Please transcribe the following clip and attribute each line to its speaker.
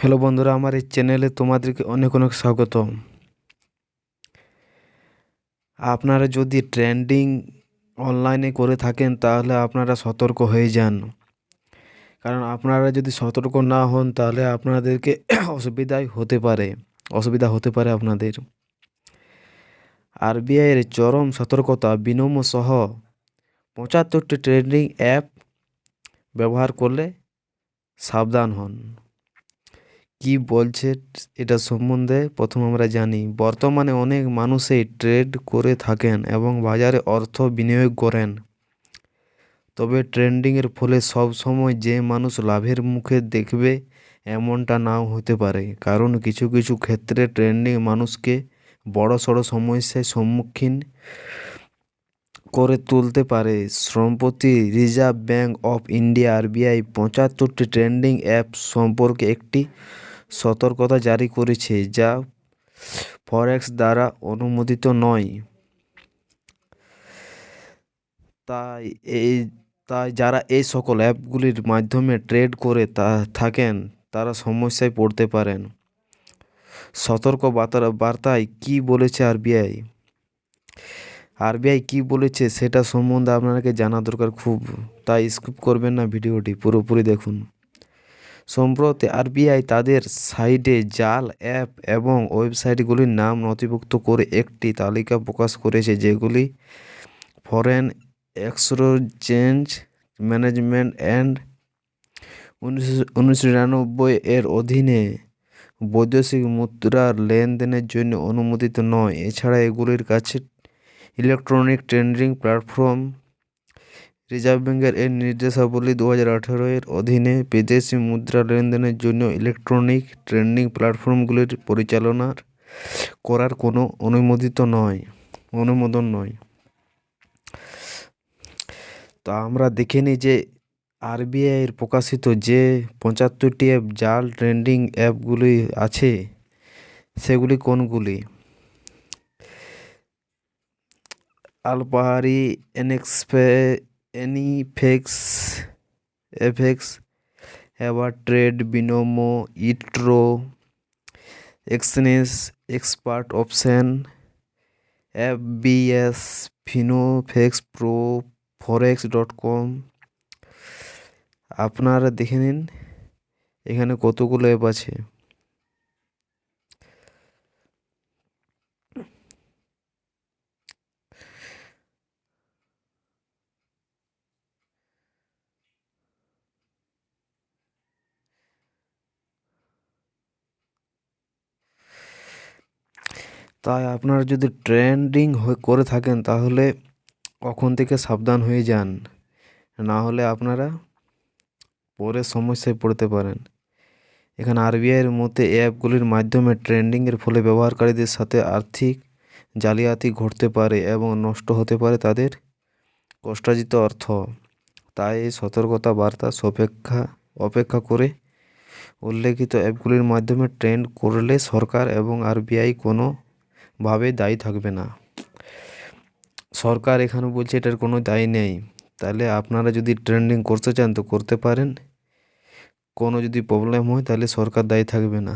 Speaker 1: Hello বন্ধুরা, আমার এই চ্যানেলে তোমাদেরকে অনেক অনেক স্বাগত আপনারা যদি ট্রেন্ডিং অনলাইনে করে থাকেন, তাহলে আপনারা সতর্ক হয়ে যান। কারণ আপনারা যদি সতর্ক না হন, তাহলে আপনাদেরকে অসুবিধাই হতে পারে, অসুবিধা হতে পারে আপনাদের। আরবিআইয়ের চরম সতর্কতা বিনম্র সহ পঁচাত্তরটি ট্রেন্ডিং অ্যাপ ব্যবহার করলে সাবধান হন। কি বলছে এটা সম্বন্ধে প্রথম আমরা জানি। বর্তমানে অনেক মানুষই ট্রেড করে থাকেন এবং বাজারে অর্থ বিনিয়োগ করেন। তবে ট্রেন্ডিংয়ের ফলে সব সময় যে মানুষ লাভের মুখে দেখবে এমনটা নাও হতে পারে। কারণ কিছু কিছু ক্ষেত্রে ট্রেন্ডিং মানুষকে বড় সড়ো সমস্যার সম্মুখীন করে তুলতে পারে। সম্প্রতি reserve bank of India RBI পঁচাত্তরটি trending app সম্পর্কে একটি সতর্কতা জারি করেছে, যা ফরেক্স দ্বারা অনুমোদিত নয়। তাই এই তাই যারা এই সকল অ্যাপগুলির মাধ্যমে ট্রেড করে তা, থাকেন, তারা সমস্যায় পড়তে পারেন। সতর্ক বার্তায় কী বলেছে আরবিআই? আরবিআই কী বলেছে সেটা সম্বন্ধে আপনাকে জানা দরকার খুব, তাই স্কিপ করবেন না ভিডিওটি, পুরোপুরি দেখুন। সম্প্রতি আরবিআই তাদের সাইটে জাল অ্যাপ এবং ওয়েবসাইটগুলির নাম নথিভুক্ত করে একটি তালিকা প্রকাশ করেছে, যেগুলি ফরেন এক্সচেঞ্জ ম্যানেজমেন্ট অ্যান্ড উনিশশো নিরানব্বই এর অধীনে বৈদেশিক মুদ্রার লেনদেনের জন্য অনুমোদিত নয়। এছাড়া এগুলির কাছে ইলেকট্রনিক ট্রেন্ডিং প্ল্যাটফর্ম রিজার্ভ ব্যাঙ্কের এর নির্দেশাবলী দু হাজার আঠেরো এর অধীনে বিদেশি মুদ্রা লেনদেনের জন্য ইলেকট্রনিক ট্রেন্ডিং প্ল্যাটফর্মগুলির পরিচালনার করার কোনো অনুমোদিত নয়, অনুমোদন নয়। তা আমরা দেখে নিই যে আরবিআইয়ের প্রকাশিত যে পঁচাত্তরটি অ্যাপ, জাল ট্রেন্ডিং অ্যাপগুলি আছে, সেগুলি কোনগুলি? Alpari এনএক্সপে AnyFX FX AvaTrade, Binomo, eToro Exness expert option F BS FinFx pro, forex dot com. আপনারা দেখে নিন, এখানে কতগুলো অ্যাপ আছে। তাই আপনারা যদি ট্রেন্ডিং করে থাকেন, তাহলে কখন থেকে সাবধান হয়ে যান? না হলে আপনারা পরে সমস্যায় পড়তে পারেন। এখানে আরবিআইয়ের মতে অ্যাপগুলির মাধ্যমে ট্রেন্ডিংয়ের ফলে ব্যবহারকারীদের সাথে আর্থিক জালিয়াতি ঘটতে পারে এবং নষ্ট হতে পারে তাদের কষ্টার্জিত অর্থ। তাই এই সতর্কতা বার্তা সপেক্ষা, অপেক্ষা করে উল্লেখিত অ্যাপগুলির মাধ্যমে ট্রেন্ড করলে সরকার এবং আরবিআই কোনোভাবে দায়ী থাকবে না। সরকার এখানে বলছে এটার কোনো দায় নেই। তাহলে আপনারা যদি ট্রেন্ডিং করতে চান তো করতে পারেন। কোনো যদি প্রবলেম হয় তাহলে সরকার দায়ী থাকবে না।